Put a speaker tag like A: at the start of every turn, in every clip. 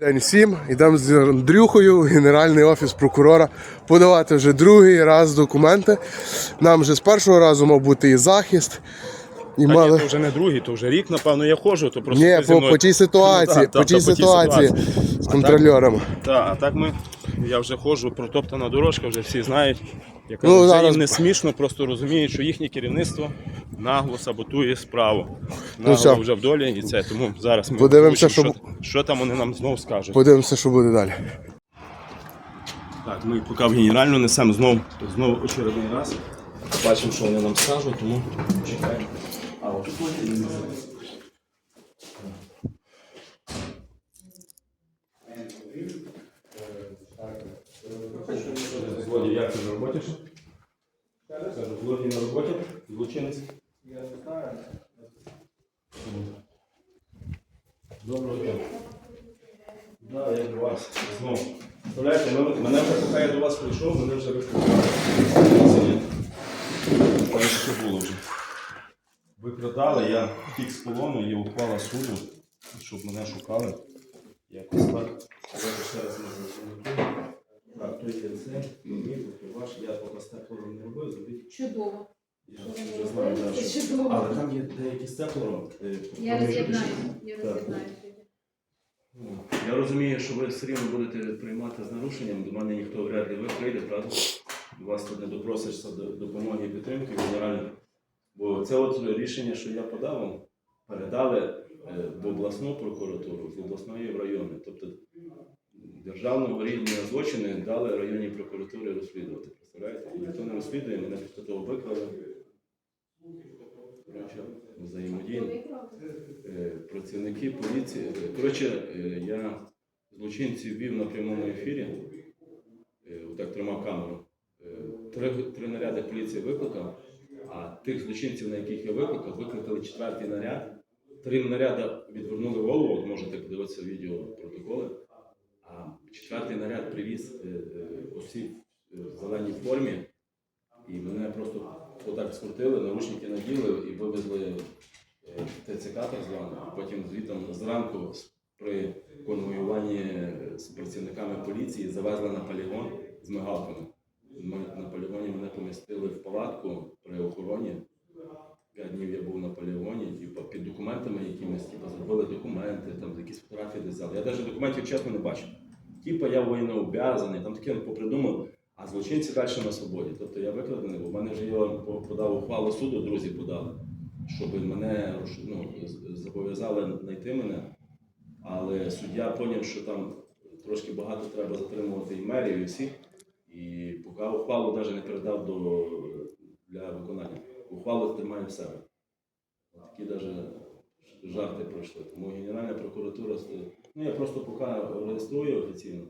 A: День всім. Йдемо з Андрюхою в Генеральний офіс прокурора подавати вже другий раз документи. Нам вже з першого разу мав бути і захист. І
B: Та
A: мали...
B: ні, то вже не другий, то вже рік, напевно, я ходжу, то просто
A: Ні, по,
B: мною-
A: по тій ситуації,
B: Ну, та,
A: по
B: та,
A: тій
B: та,
A: ситуації
B: ситуації.
A: з контрольорами.
B: Так, а так ми, я вже ходжу, протоптана дорожка, вже всі знають. Я кажу,
A: Ну,
B: це
A: зараз-
B: їм не смішно, просто розуміють, що їхнє керівництво нагло саботує справу.
A: Ну,
B: Нагло
A: все.
B: вже в долі, і це тому зараз ми
A: Подивимося, що-
B: що, що там вони нам знову скажуть.
A: Подивимося, що буде далі.
B: Так, ми поки в генеральну несемо знову, знову очередний раз. Бачимо, що вони нам скажуть, тому чекаємо. А от Злодій, як ти на роботі? Кажу, злодій на роботі, злочинець. Я не знаю. Доброго дня. Да, як у вас. Знову. Представляєте, мене, мене вже поки я до вас прийшов, мене вже викликали. Але що було вже. Викрадали, я втік з полону, є ухвала суду, щоб мене шукали. Якось так. Давайте ще раз ми зрозуміємо. Так, то є це, мені, то ваш, я поки степлеру не робив, зробіть.
C: Чудово.
B: Я вже знаю, да,
C: Це
B: що.
C: чудово.
B: Але там є деякі степлери. е,
C: Я
B: проміжні
C: роз'єднаю.
B: рішення.
C: Я
B: Так.
C: роз'єднаю.
B: Ну, Я розумію, що ви все рівно будете приймати з нарушенням. До мене ніхто вряд ли ви прийде, правда? Вас тут не допросишся до допомоги і підтримки генеральної. Бо це от рішення, що я подав, вам, передали е, в обласну прокуратуру, з обласної в районну. Тобто державного рівня злочини дали районній прокуратурі розслідувати. Представляєте? Ніхто не розслідує, мене після того викрали. Коротше, Взаємодійно е, працівники поліції. е, Коротше, е, я злочинців вів на прямому ефірі, отак тримав камеру. Три, три наряди поліції викликав, а тих злочинців, на яких я викликав, викликали четвертий наряд. Три наряди відвернули голову, можете подивитися відео протоколи. Четвертий наряд привіз е, е, осіб е, в зеленій формі, і мене просто отак скрутили, наручники наділи і вивезли ТЦК так зване. Потім звітом зранку при конвоюванні з працівниками поліції завезли на полігон з мигалками. На полігоні мене помістили в палатку при охороні. П'ять днів я був на полігоні, типу, під документами якимись, типу, зробили документи, там якісь фотографії десь взяли. Я навіть документів чесно не бачив. Типа я воєннообов'язаний, там таке попридумав, а злочинці далі на свободі. Тобто я викладений, бо в мене вже я подав ухвалу суду, друзі подали, щоб мене ну, зобов'язали знайти мене. Але суддя зрозумів, що там трошки багато треба затримувати і мерію, і всіх. І поки ухвалу навіть не передав до, для виконання. Ухвалу тримає в себе. Такі навіть жарти пройшли. Тому Генеральна прокуратура, ну я просто поки реєструю офіційно.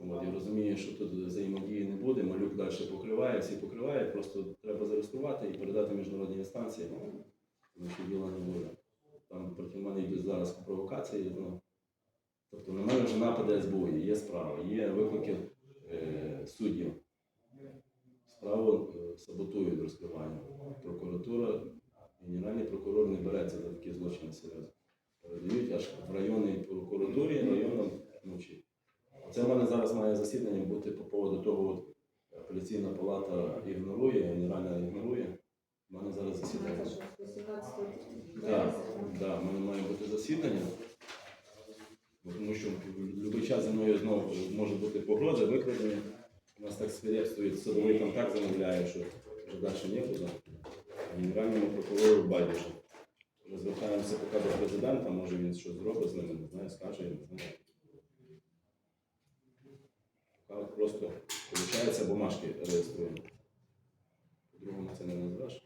B: От, я розумію, що тут взаємодії не буде, малюк далі покриває, всі покривають, просто треба зареєструвати і передати міжнародній інстанції, тому що діла не буде. Там проти мене йдуть зараз провокації. Ну, тобто на мене вже напади СБУ, є справа, є виклики е, суддів. Справу е, саботують розкривання. Прокуратура, генеральний прокурор не береться за такі злочини серйозно. Передають аж в районній прокуратурі, районному вночі. Це в мене зараз має засідання бути по поводу того, от апеляційна палата ігнорує, генеральна ігнорує. У мене зараз засідання. Так, да, в мене має бути засідання. Тому що в будь-який час зі мною знову може бути погроза, викрадення. У нас так свирепствує, судовий так замовляє, що вже далі нікуди. Генеральному прокурору байдуже. Вже звертаємося поки до президента, може він щось зробить з ними, не знаю, скаже, я не знаю. Поки просто, виходить, бумажки реєструємо. По-другому це не назвеш.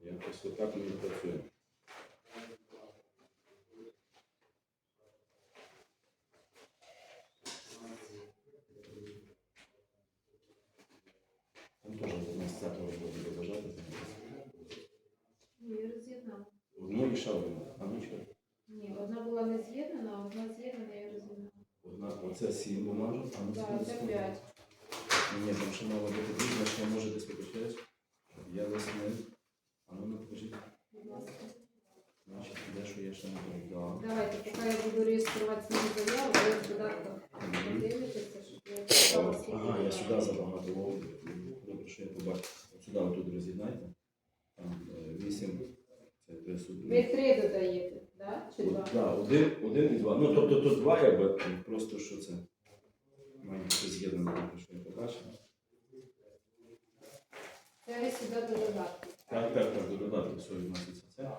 B: Якось отак ми працюємо. Там теж з 11 буде бажати.
C: Ні, я
B: А?
C: Ні, одна була не з'єднана, а одна з'єднана, я роз'єднала.
B: Одна, оце сім бумажок, а ну
C: Так, це п'ять.
B: Ні, там ще мало бути дві, значить може десь виключаєш. Я не. А ну, ну покажіть.
C: Будь ласка.
B: Значить, де що я ще не передав.
C: Давайте, поки я буду реєструвати свою заяву, ви в додатках подивитеся, щоб я сказала, скільки.
B: Ага, я сюди забагато ловлю. Добре, що я побачив. От Сюди отут роз'єднайте. Там е, вісім.
C: Ви три додаєте, да? чи два?
B: Так, один, один і два. Ну, тобто тут два, якби, просто що це. Має бути з'єднано, що я побачив.
C: Це ви сюди до додатків.
B: Так, так, так, до додатків все відноситься це.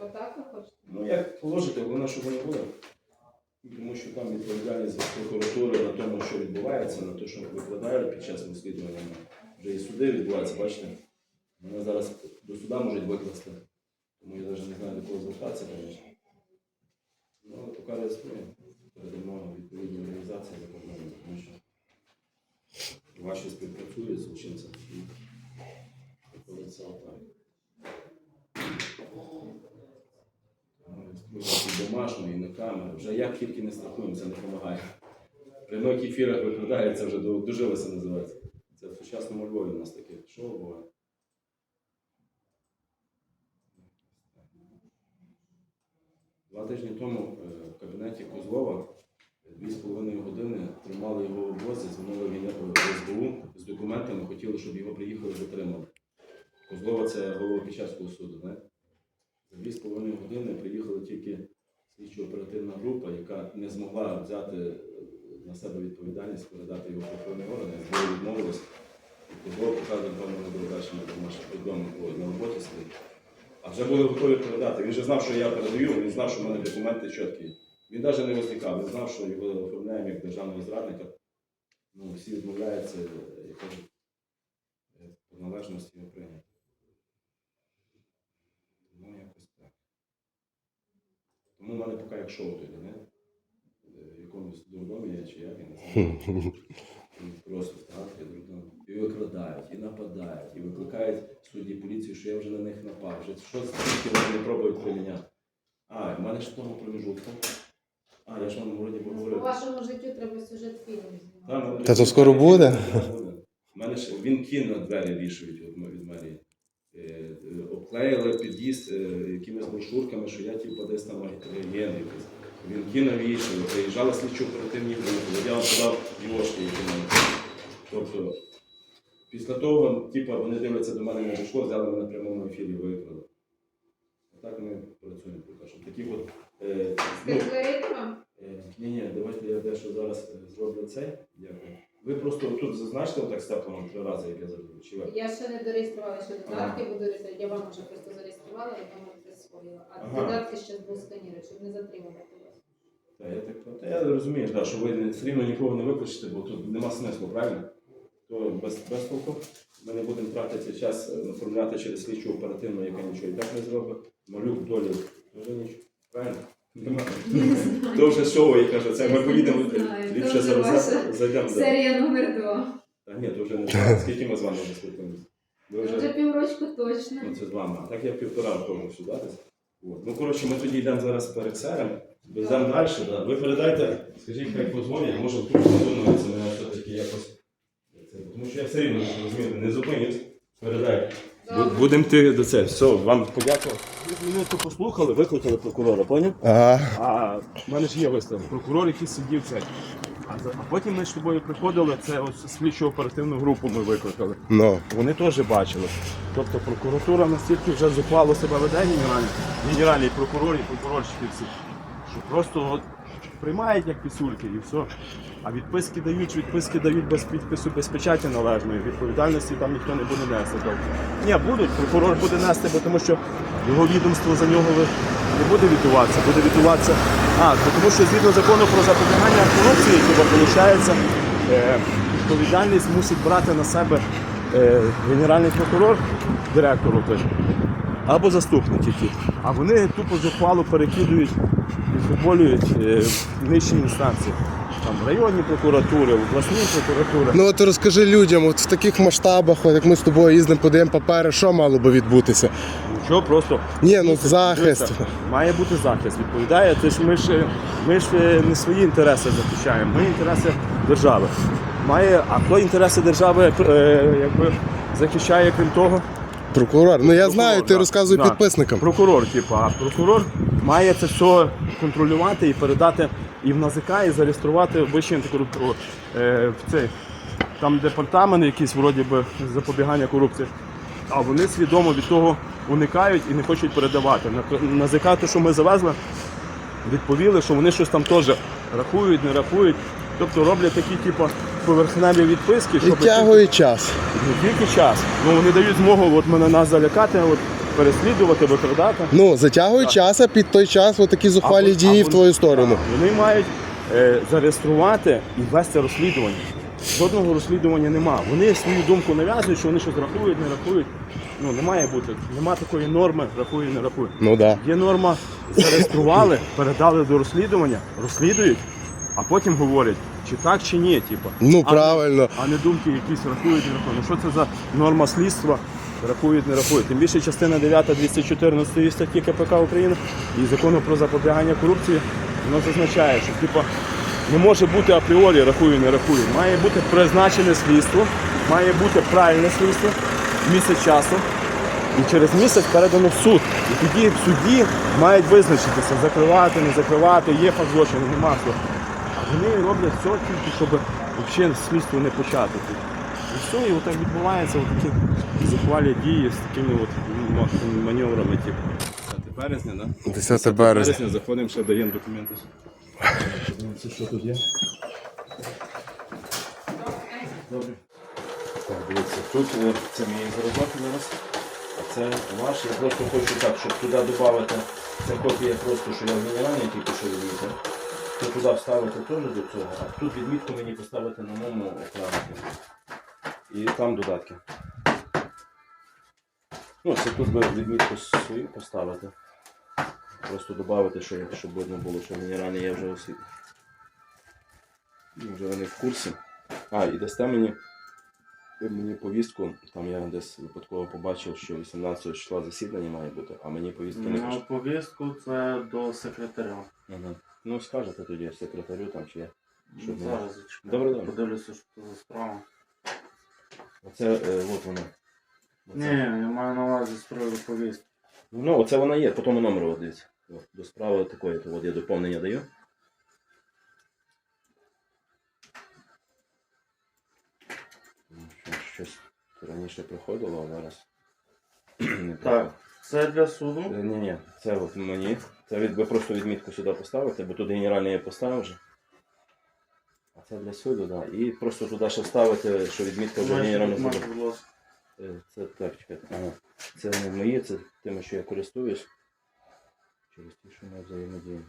C: Отак ви хочете?
B: Ну, як положити, головне, щоб воно було. Тому що там відповідальність за прокуратури на тому, що відбувається, на те, що викладають під час розслідування. Вже і суди відбуваються, бачите. Мене зараз до суда можуть викласти. Тому я навіть не знаю, до кого звертатися, звісно. Ну, але реєструємо. Передамо відповідні організації за кордоном, тому що ваші співпрацюють з злочинцем. І домашньої, і на камеру. Вже як тільки не страхуємо, це не допомагає. Прямих ефірах викладає, це вже дожилося називається. Це в сучасному Львові у нас таке шоу буває. Два тижні тому е, в кабінеті Козлова дві з половиною години тримали його в обозі, дзвонили в СБУ з документами, хотіли, щоб його приїхали затримали. Козлова це голова Печерського суду, знаєте? За дві з половиною години приїхала тільки слідчо-оперативна група, яка не змогла взяти е, на себе відповідальність, передати його правоохоронні органи, з нею відмовилась. І Козлов показує, певно, на вдома ой, на роботі стоїть. А вже були готові передати. Він же знав, що я передаю, він знав, що в мене документи чіткі. Він навіть не возникав, він знав, що його оформляємо як державного зрадника. Ну, всі відмовляються, е, кажуть, е, по належності його прийняти. Ну, якось так. Тому в мене поки як шоу тоді, не? Е, В якомусь дурдомі я чи як, я не знаю. І Просто так. І викрадають, і нападають, і викликають судді поліцію, що я вже на них напав. Вже що скільки вони не пробують приміняти. А, в мене ж в тому проміжутку. А, я ж вам вроді би
C: По
B: говорив.
C: вашому життю треба сюжет фільму
B: Та,
C: знімати.
B: ну,
A: Та то скоро буде?
B: У мене ж він кін на двері вішають від, м- від мерії. Е, е, Обклеїли під'їзд е, якимись брошурками, що я типу десь там агент якийсь. Він кіно вішав, приїжджали слідчо оперативні групи, я вам подав дівошки, які мене. Тобто, після того, типу, вони дивляться до мене не дійшло, взяли мене на прямому ефірі, викрали. Отак ми працюємо поки що. Такі от, е, ну,
C: вам?
B: ні, ні, давайте я дещо зараз е, зроблю це. Дякую. Ви просто тут зазначте отак степлом три рази, як я зроблю. Чи ви?
C: Я ще не дореєструвала, ще додатки буду реєструвати. Я вам вже просто зареєструвала, і вам присвоїла. А
B: Ага.
C: додатки ще був сканірувати, щоб не затримувати вас.
B: Та я так та я розумію, да, що ви все рівно нікого не викличете, бо тут нема смислу, правильно? То без, без толку. Ми не будемо тратити час е, оформляти через слідчу оперативну, яка нічого і так не зробить. Малюк долі дуже нічого. Правильно? Нема. То вже шоу, я кажу, це ми поїдемо ліпше зараз зайдемо.
C: Серія номер два.
B: Та ні, то вже не знаю. Скільки ми з вами вже спілкуємося?
C: Вже
B: вже
C: піврочку точно.
B: ну, це з вами. А так я півтора року сюди. От. Ну, коротше, ми тоді йдемо зараз перед серем, веземо далі. Ви передайте, скажіть, хай позвонять, може тут задумується мене все-таки якось. Тому що я все рівно розумієте, не зупинюсь. Передай. Будемо йти до це. Все, вам подякував. Ви минутку послухали, викликали прокурора, поняв?
A: Ага.
B: А в мене ж є там прокурор, який сидів це. А, за- а потім ми з тобою приходили, це ось слідчу оперативну групу ми викликали.
A: Ну.
B: Вони теж бачили. Тобто прокуратура настільки вже зухвало себе веде генеральний, генеральний прокурор і прокурорщики всі, що просто от приймають як пісульки і все. А відписки дають, відписки дають без підпису, без печаті належної. Відповідальності там ніхто не буде нести. Тобто, ні, будуть, прокурор буде нести, бо тому що його відомство за нього не буде відбуватися, буде відбуватися. А, то тому що згідно закону про запобігання корупції, виходить, е, відповідальність мусить брати на себе е, генеральний прокурор, директору той, або заступник тільки. А вони тупо зухвало перекидують і футболюють е, в нижчі інстанції. Там районні прокуратури, обласні прокуратури.
A: Ну от розкажи людям, от в таких масштабах, от як ми з тобою їздимо, подаємо папери, що мало би відбутися?
B: Нічого, просто
A: Ні, ну захист.
B: Має бути захист, відповідає. Це ж ми ж ми ж е, не свої інтереси захищаємо, ми інтереси держави. Має, а хто інтереси держави е, якби захищає, крім того?
A: Прокурор. Ну я знаю, ти
D: да.
A: розказуй
D: Да.
A: підписникам.
D: Прокурор, типу, а прокурор має це все контролювати і передати і в НАЗК, і зареєструвати Вищий антикорупційний е, в цей там департамент якийсь вроді би запобігання корупції. А вони свідомо від того уникають і не хочуть передавати. На НАЗК, те, що ми завезли, відповіли, що вони щось там теж рахують, не рахують. Тобто роблять такі, типу, поверхневі відписки, щоб
A: Відтягує час.
D: не тільки час. Ну вони дають змогу от мене нас залякати, от переслідувати, викрадати.
A: Ну, затягує час, а під той час отакі зухвалі
D: Або-
A: дії
D: або-
A: в твою сторону.
D: Вони мають е, зареєструвати і вести розслідування. Жодного розслідування нема. Вони свою думку нав'язують, що вони щось рахують, не рахують. Ну не має бути. Нема такої норми, рахує, не рахує.
A: Ну да.
D: Є норма, зареєстрували, передали до розслідування, розслідують, а потім говорять, чи так, чи ні. Типу.
A: Ну
D: А-
A: правильно.
D: а не думки якісь рахують, не рахують. Ну що це за норма слідства? Рахують, не рахують. Тим більше частина 9 214 статті КПК України і закону про запобігання корупції воно зазначає, що типу, не може бути апріорі рахую, не рахую. Має бути призначене слідство, має бути правильне слідство місяць часу. І через місяць передано в суд. І тоді в суді мають визначитися, закривати, не закривати, є факт злочину, нема злочину. Вони роблять все тільки, щоб взагалі слідство не почати. І все, і отак відбувається такі захвалі дії з такими от маневрами, типу. 10 березня, да?
A: 10 березня.
D: заходимо, ще даємо документи. Подивимося, що тут є. Добре.
B: Так, дивіться, тут е, це мій зразок зараз, а це ваш. Я просто хочу так, щоб туди додати. Це копія просто, що я в генеральній тільки що відмітив. То туди вставити теж до цього, а тут відмітку мені поставити на моєму екрані. І там додатки. Ну, це тут би відмітку свою поставити. Просто додати, що, щоб видно було, що генеральний я вже освіт. Вже вони в курсі. А, і дасте мені мені повістку, там я десь випадково побачив, що 18 числа засідання має бути, а мені повістки не
E: Ну, повістку це до секретаря.
B: Ага. Ну скажете тоді секретарю там чи я. Що
E: Ну. Зараз зачекаю.
B: Добре, добре.
E: Подивлюся, що це за справа.
B: Оце е, от. Оце.
E: Ні, я маю на увазі з приводу повістки.
B: Ну, оце вона є, по тому номеру от дивіться. От, До справи такої, то от я доповнення даю. Ну, що- Щось раніше приходило, а зараз. не
E: Так, це для суду.
B: Ні, ні, це от мені. Це від, ви просто відмітку сюди поставите, бо тут генеральний я поставив вже. А це для суду, так. Да. І просто туди ще вставити, що відмітка вже генерального
E: документи,
B: суду.
E: будь ласка.
B: Е, Це так, чекайте. Ага. Це не мої, це тими, що я користуюсь. Через ті, що ми взаємодіємо.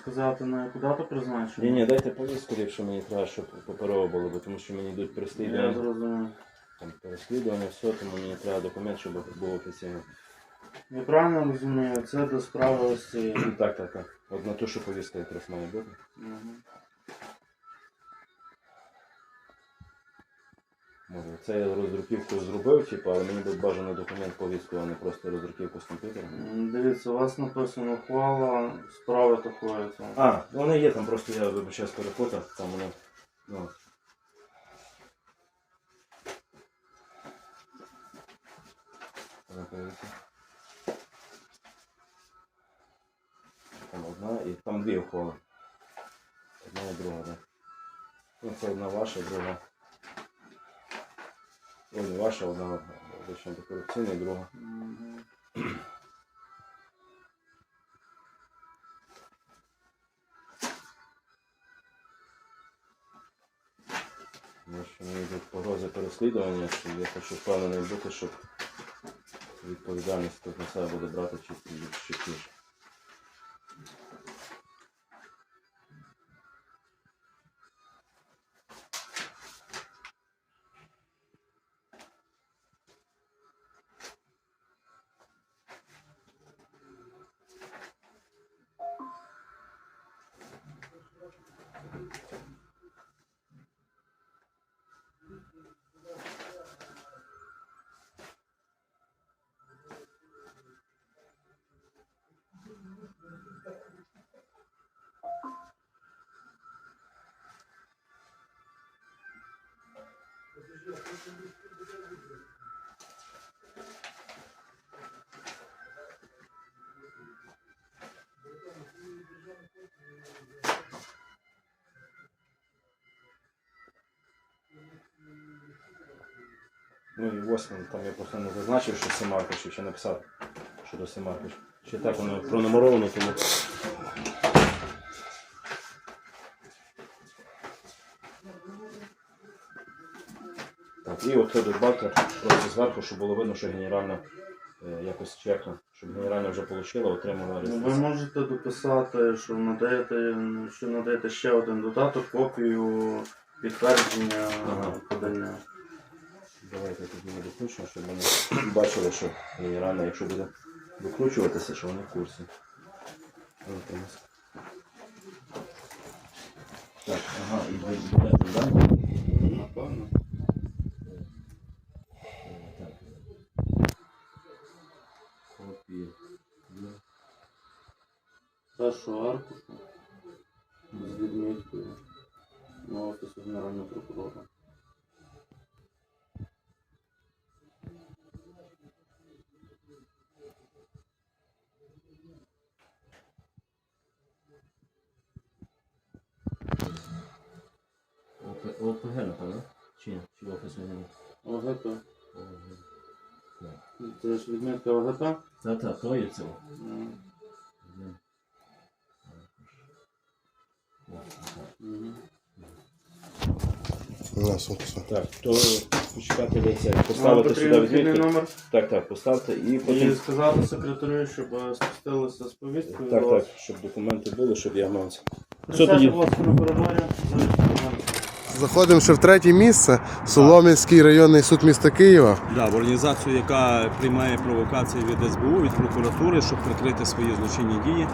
E: Сказати на яку дату призначено?
B: Ні, ні, дайте повістку, якщо мені треба, щоб паперово було, бо тому що мені йдуть
E: Я
B: переслідування.
E: зрозумів.
B: Там переслідування, все, тому мені треба документ, щоб був офіційно.
E: Я правильно розумію, це до справи ось цієї.
B: Так, так, так. От на ту, що повістка якраз має бути.
E: Мгм.
B: Може, це я роздруківку зробив, типу, але мені би бажано документ повістку, а не просто роздруківку з комп'ютера.
E: М, Дивіться, у вас написано ухвала справи такої. то.
B: А, вони є там, просто я вибачаюсь перепутав, там воно. Ну. Там одна і там дві ухвали. Одна і друга, так. Ну, це одна ваша, друга. Ой, не ваша, вища антикорупційна, і друга. Тому мені йдуть погрози переслідування, що я хочу впевнений бути, щоб відповідальність тут на себе буде брати чіт- чіткіше. Ну і восьмим, там я просто не зазначив, що Семаркич, ще написав, що до Семаркич. Ще так воно пронумеровано, тому. Так, і от тут бабка просто зверху, щоб було видно, що генеральна е, якось чекла, щоб генеральна вже отримала, отримала
E: Ну, Ви
B: реєстрацію.
E: можете дописати, що надаєте, що надаєте ще один додаток, копію підтвердження
B: Ага.
E: подання.
B: Давайте тоді не докручуємо, щоб вони бачили, що генеральна, якщо буде викручуватися, що вони в курсі. Давайте у нас. Так, ага, і ви будете, так?
E: Напевно.
B: Так. Копії.
E: Першу аркушу з відміткою на офісу Генерального прокурора. Це ж відмітка ОГП.
B: Та, та, то є це.
E: М, мгм.
A: У нас от все.
B: Так, то почекати ви поставити сюди відмітку.
E: номер
B: Так, так, поставте і
E: і
B: потім.
E: сказати секретарю, щоб е, спустилися з повісткою.
B: Так, так, щоб документи були, щоб я мав це. Що
E: Присядьте,
B: тоді?
E: будь ласка, на коридорі.
A: Заходимо ще в третє місце. Солом'янський районний суд міста Києва.
B: Да, в організацію, яка приймає провокації від СБУ, від прокуратури, щоб прикрити свої злочинні дії.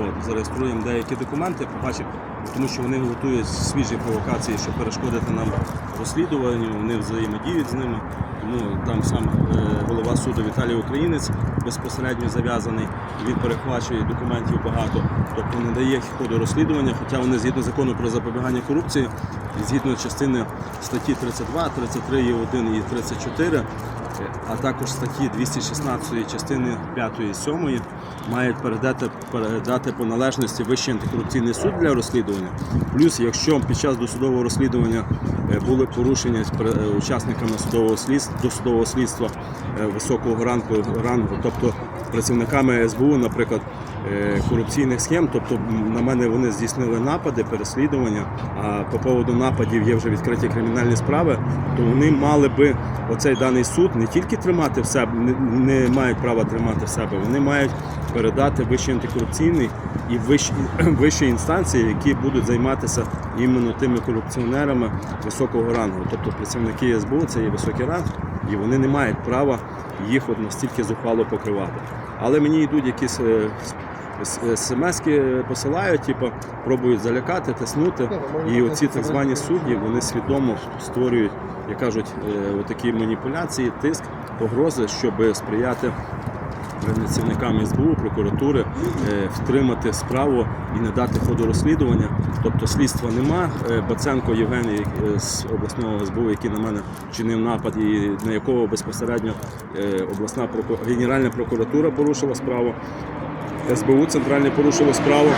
B: От, зареєструємо деякі документи, побачимо, тому що вони готують свіжі провокації, щоб перешкодити нам розслідуванню, вони взаємодіють з ними. Тому там сам е, голова суду Віталій Українець безпосередньо зав'язаний, він перехвачує документів багато, тобто не дає ходу розслідування, хоча вони згідно закону про запобігання корупції, згідно частини статті 32, 33 є 1 і 34, е, а також статті 216 частини 5 і 7 мають передати, передати по належності Вищий антикорупційний суд для розслідування. Плюс, якщо під час досудового розслідування е, були порушення е, учасниками судового слідства, досудового слідства е, високого ранку, рангу, тобто працівниками СБУ, наприклад, корупційних схем, тобто на мене вони здійснили напади, переслідування. А по поводу нападів є вже відкриті кримінальні справи, то вони мали би оцей даний суд не тільки тримати в себе, не, мають права тримати в себе, вони мають передати вищий антикорупційний і вищі, вищі інстанції, які будуть займатися іменно тими корупціонерами високого рангу. Тобто працівники СБУ це є високий ранг, і вони не мають права їх от настільки зухвало покривати. Але мені йдуть якісь е, смски посилають, типу, пробують залякати, тиснути. І оці так звані судді вони свідомо створюють, як кажуть, е, отакі маніпуляції, тиск, погрози, щоб сприяти працівникам СБУ, прокуратури е, втримати справу і не дати ходу розслідування. Тобто слідства нема. Е, Баценко Євгеній е, з обласного СБУ, який на мене вчинив напад, і на якого безпосередньо е, обласна генеральна прокуратура порушила справу. СБУ центральне порушило справу.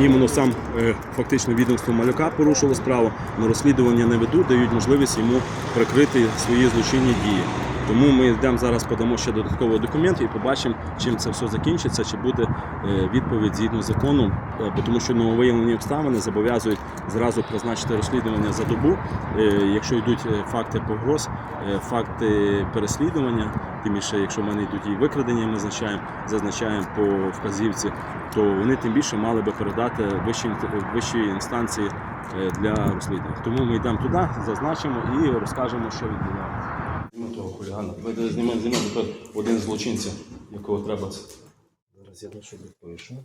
B: Іменно сам е, фактично відомство малюка порушило справу, але розслідування не ведуть, дають можливість йому прикрити свої злочинні дії. Тому ми йдемо зараз, подамо ще додатковий документ і побачимо, чим це все закінчиться, чи буде е, відповідь згідно закону, е, тому що нововиявлені обставини зобов'язують зразу призначити розслідування за добу. Е, Якщо йдуть факти погроз, факти переслідування, тим більше, якщо в мене йдуть і викрадення, ми зазначаємо, зазначаємо по вказівці, то вони тим більше мали би передати вищі, інт- вищі інстанції для розслідування. Тому ми йдемо туди, зазначимо і розкажемо, що відбувається. Знімемо того хулігана. Знімемо тут один злочинця, якого треба. Зараз я на що відповішу.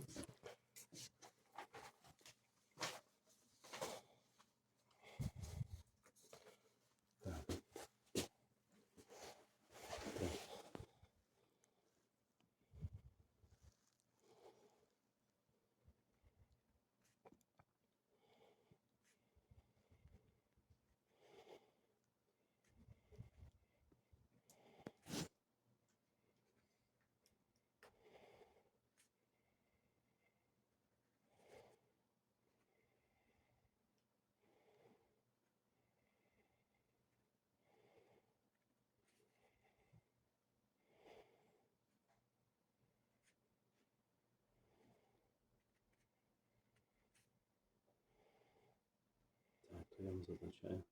B: Зазначає,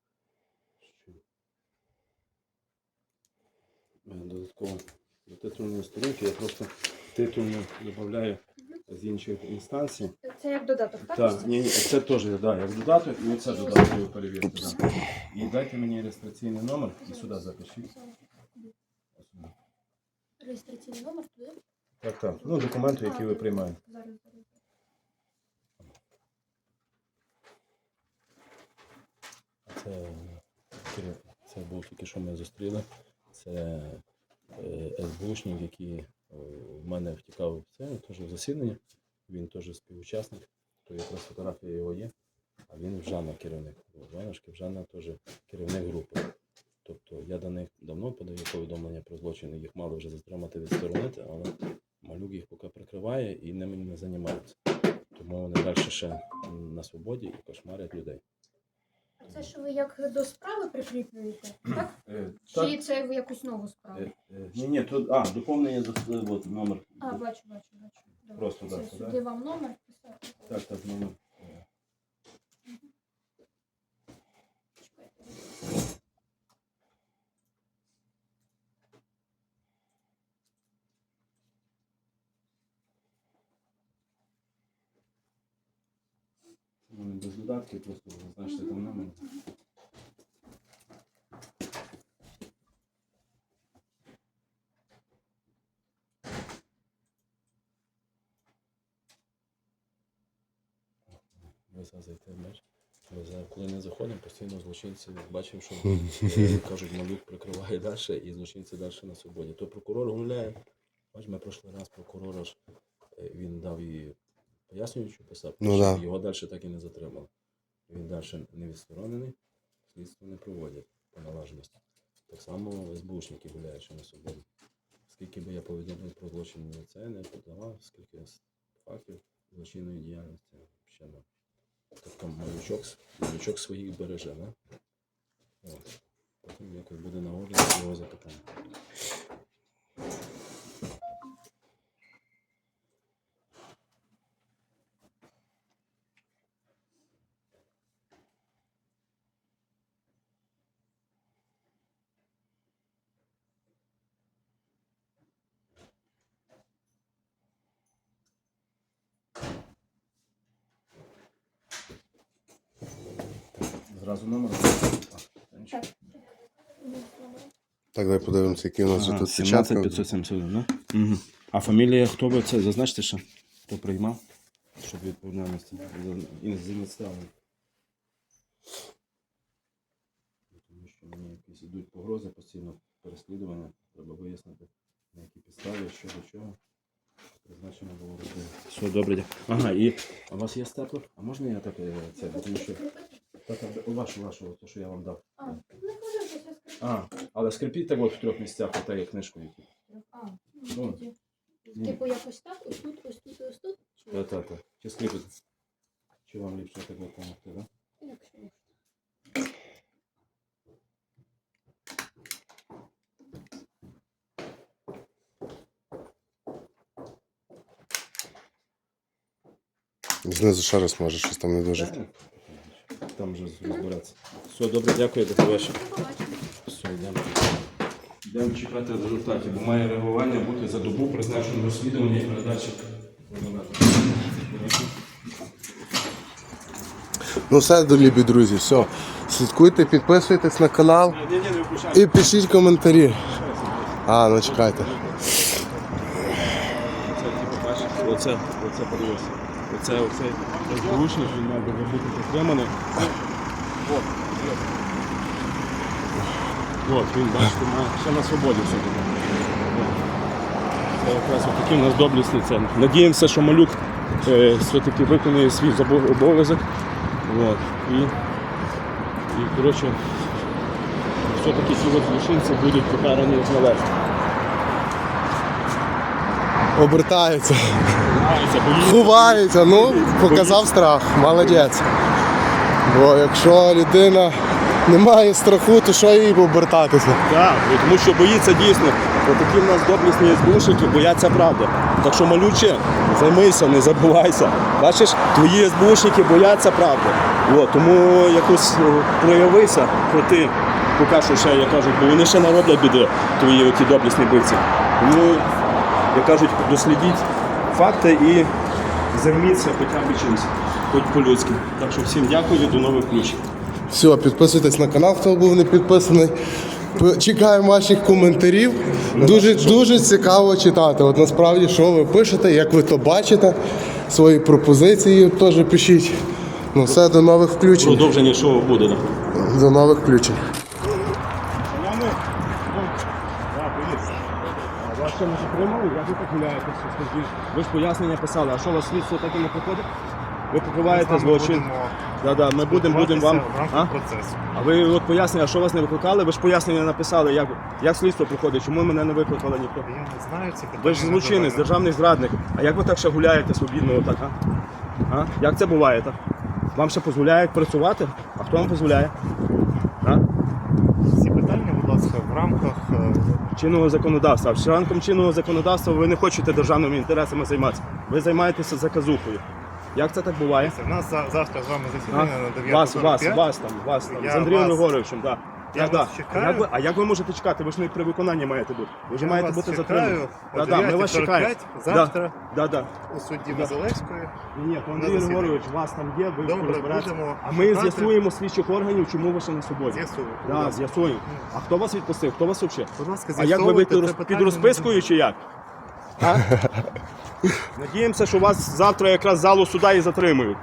B: що додатково до титульної сторінки я просто титульну додаю з інших інстанцій.
C: Це як додаток, так?
B: Так, ні, ні, це теж да, як додаток, і це додатково перевірте. Да. І дайте мені реєстраційний номер і сюди запишіть.
C: Реєстраційний номер туди.
B: Так, так. Ну, документи, які ви приймаєте.
C: Зараз, зараз.
B: Це, це був тільки що ми зустріли. Це е, СБУшник, який е, в мене втікав в це, теж в засідання. Він теж співучасник, то якраз фотографія його є. А він в Жанна керівник. У Жаннушки в Жанна теж керівник групи. Тобто я до них давно подаю повідомлення про злочини, їх мали вже затримати відсторонити, але малюк їх поки прикриває і ними не займаються. Тому вони далі ще на свободі і кошмарять людей.
C: Це що ви як до справи прикріплюєте? Так?
B: Е,
C: Чи це ви якусь нову справу?
B: Е, е, Ні, ні, тут а, доповнення до от, номер.
C: А, бачу, бачу, бачу. Добре.
B: Просто, да,
C: так,
B: сюди.
C: сюди вам номер писати.
B: Так, так, номер. Е,
C: Чекайте.
B: Додатків, просто зазначте там номер. Зайти. Ми коли не заходимо, постійно злочинці бачимо, що е, кажуть, малюк прикриває далі, і злочинці далі на свободі. То прокурор гуляє. Бач, ми прошлий раз прокурора ж е, він дав і пояснюючу писав,
A: Ну
B: що
A: да.
B: його далі так і не затримали. Він далі не відсторонений, слідство не проводять по належності. Так само СБУшники гуляють ще на свободі. Скільки би я повідомив про злочин це не подавав, скільки фактів злочинної діяльності ще не. Тобто малючок, малючок своїх береже, да? От. Потім якось буде на огляд його запитання. Зразу номер.
A: Так, давай подивимося, які у нас
B: Ага,
A: тут
B: 17
A: печатка.
B: 571, да? Угу. А фамілія хто ви це? Зазначте ще, хто приймав, щоб відповідальності і не зіставили. Тому що мені якісь ідуть погрози постійно переслідування. Треба вияснити, на які підстави, що до чого. Призначено було робити. Все добре. дя- Ага, і а у вас є степлер? А можна я так е, це? Тому що так, так, вашу, вашу, то, що я вам дав.
C: А, не хвилюйтеся, скажіть.
B: А, але скріпіть так от в трьох місцях, ота є книжку. яку.
C: А,
B: Ну,
C: ну, тоді. Типу якось так, ось тут, ось тут, ось тут. Чи
B: Так, так, так. Чи скріпити? Чи вам ліпше так допомогти, так?
C: якщо можна.
A: Знизу ще раз може, щось там не дуже.
B: Там вже розбиратися. Все, добре, дякую, до побачення. Все, йдемо. Йдемо чекати результатів, бо має реагування бути за добу призначено розслідування і передачі.
A: Ну все, любі друзі, все. Слідкуйте, підписуйтесь на канал
B: Ні, ні, не виключай.
A: і пишіть коментарі. А, ну чекайте.
B: Це, типу, бачиш, оце, оце подивися. Оце, оцей СБУшник, він мав би бути підтриманий. От, він, бачите, має ще на свободі все. Це якраз такий у нас доблісний центр. Надіємося, що малюк е, все-таки виконує свій обов'язок. От. І, і коротше, все-таки ці злочинці будуть покарані як належить.
A: Обертаються,
B: Намагаються, боїться.
A: ховаються, ну, показав страх, молодець. Бо якщо людина не має страху, то що їй обертатися?
B: Так, бо тому що боїться дійсно. Такі в нас доблісні СБУшники бояться правди. Так що малюче, займися, не забувайся. Бачиш, твої СБУшники бояться правди. От, тому якось проявися проти, поки що ще, як кажуть, бо вони ще нароблять біди, твої оті доблесні бивці. Тому, як кажуть, дослідіть факти і займіться хоча б чимось, хоч по-людськи. Так що всім дякую, до нових включень.
A: Все, підписуйтесь на канал, хто був не підписаний. Чекаємо ваших коментарів. Дуже дуже цікаво читати. От насправді, що ви пишете, як ви то бачите, свої пропозиції теж пишіть. Ну все, до нових включень.
B: Продовження шоу буде.
A: До нових включень.
B: Шановні, вас ще не так гуляєтеся? Скажіть, ви ж пояснення писали, а що у вас слідство так і не проходить? Ви покриваєте злочин. Да, да, ми будемо будемо вам.
D: в рамках
B: А?
D: процесу.
B: а ви от пояснення, що вас не викликали? Ви ж пояснення написали, як, як слідство проходить, чому мене не викликали ніхто?
D: Я не знаю, ці питання.
B: Ви ж злочинець, державний зрадник. А як ви так ще гуляєте свобідно отак, а? а? Як це буває так? Вам ще дозволяють працювати? А хто вам дозволяє? А?
D: Ці питання, будь ласка, в рамках
B: чинного законодавства. А ранком чинного законодавства ви не хочете державними інтересами займатися. Ви займаєтеся заказухою. Як це так буває?
D: у нас за- завтра з вами засідання на 9.45.
B: Вас, вас, вас там, вас там,
D: Я
B: з Андрієм
D: вас-
B: Григоровичем, да.
D: Я
B: Да,
D: вас
B: да.
D: чекаю.
B: А як, ви, а як ви можете чекати? Ви ж не при виконанні маєте бути. Ви ж
D: Я
B: маєте
D: вас
B: бути
D: чекаю
B: затримані.
D: о
B: Да, да, ми вас
D: 9:45
B: чекаємо.
D: завтра
B: Да, да.
D: у судді
B: Да.
D: Вазилевської.
B: Ні, ні, то Андрій
D: засіданні.
B: Григорович, вас там є, ви
D: Добре,
B: розбираєтеся.
D: будемо
B: А ми
D: шукати.
B: з'ясуємо слідчих органів, чому ви ще на свободі.
D: З'ясуємо. будь
B: Да,
D: ласка.
B: з'ясуємо. А хто вас відпустив? Хто вас взагалі?
D: Будь ласка,
B: А як ви
D: з'ясовуйте
B: вийти
D: це питання
B: під розпискою чи як? А? Надіємося, що вас завтра якраз з залу суда і затримують.